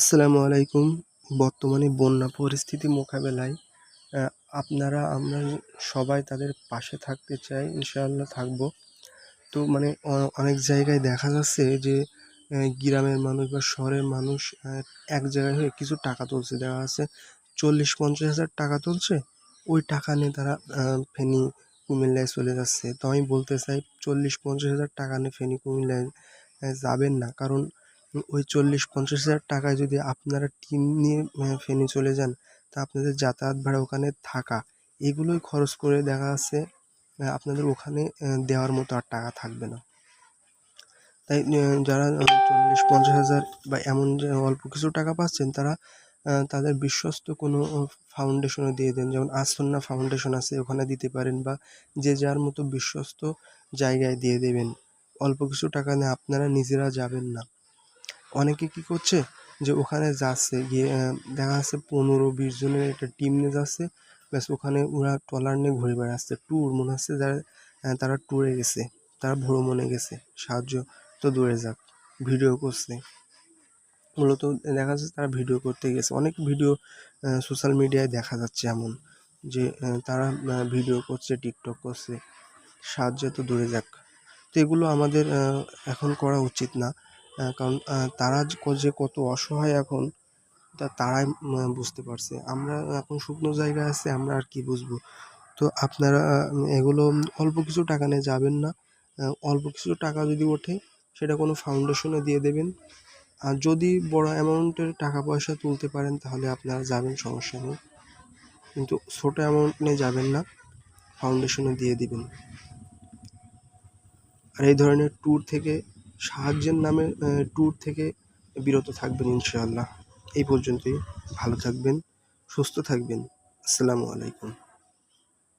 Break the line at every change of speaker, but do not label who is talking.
আসসালামু আলাইকুম। বর্তমানে বন্যা পরিস্থিতি মোকাবেলায় আপনারা, আমরা সবাই তাদের পাশে থাকতে চাই, ইনশাআল্লাহ থাকব। তো মানে অনেক জায়গায় দেখা যাচ্ছে যে গ্রামের মানুষ বা শহরের মানুষ এক জায়গায় হয়ে কিছু টাকা তুলছে। দেখা যাচ্ছে চল্লিশ পঞ্চাশ হাজার টাকা তুলছে, ওই টাকা নিয়ে তারা ফেনী, কুমিল্লায় চলে যাচ্ছে। তো আমি বলতে চাই, চল্লিশ পঞ্চাশ হাজার টাকা নিয়ে ফেনী, কুমিল্লায় যাবেন না। কারণ ওই চল্লিশ পঞ্চাশ হাজার টাকায় যদি আপনারা টিম নিয়ে ফেনী চলে যান, তা আপনাদের যাতায়াত ভাড়া ওখানে থাকা, এগুলোই খরচ করে দেখা যাচ্ছে আপনাদের ওখানে দেওয়ার মতো আর টাকা থাকবে না। তাই যারা চল্লিশ পঞ্চাশ হাজার বা এমন অল্প কিছু টাকা পাচ্ছেন, তারা তাদের বিশ্বস্ত কোনো ফাউন্ডেশনে দিয়ে দেন। যেমন আসন্না ফাউন্ডেশন আছে, ওখানে দিতে পারেন বা যে যার মতো বিশ্বস্ত জায়গায় দিয়ে দেবেন। অল্প কিছু টাকা নিয়ে আপনারা নিজেরা যাবেন না। অনেকে কি করছে যে ওখানে যাচ্ছে, গিয়ে দেখা যাচ্ছে পনেরো বিশ জনের একটা টিম নিয়ে যাচ্ছে, ব্যাস ওখানে ওরা ট্রলার নিয়ে ঘুরে বেড়াচ্ছে। ট্যুর মনে হচ্ছে যারা তারা ট্যুরে গেছে, তারা ভ্রমণে গেছে, সাহায্য তো দূরে যাক ভিডিও করছে। মূলত দেখা যাচ্ছে তারা ভিডিও করতে গেছে। অনেক ভিডিও সোশ্যাল মিডিয়ায় দেখা যাচ্ছে এমন যে তারা ভিডিও করছে টিকটক করছে, সাহায্য তো দূরে যাক। তো এগুলো আমাদের এখন করা উচিত না। কারণ তারা যে কত অসহায় এখন, তা তারাই বুঝতে পারছে। আমরা এখন শুকনো জায়গায় আছে, আমরা আর কি বুঝব? তো আপনারা এগুলো অল্প কিছু টাকা নিয়ে যাবেন না। অল্প কিছু টাকা যদি ওঠে, সেটা কোনো ফাউন্ডেশনে দিয়ে দেবেন। আর যদি বড় অ্যামাউন্টের টাকা পয়সা তুলতে পারেন, তাহলে আপনারা যাবেন, সমস্যা নেই। কিন্তু ছোট অ্যামাউন্ট নিয়ে যাবেন না, ফাউন্ডেশনে দিয়ে দিবেন। আর এই ধরনের ট্যুর থেকে সাহায্যের নামে ট্যুর থেকে বিরত থাকবেন ইনশাআল্লাহ। এই পর্যন্তই। ভালো থাকবেন, সুস্থ থাকবেন। আসসালামু আলাইকুম।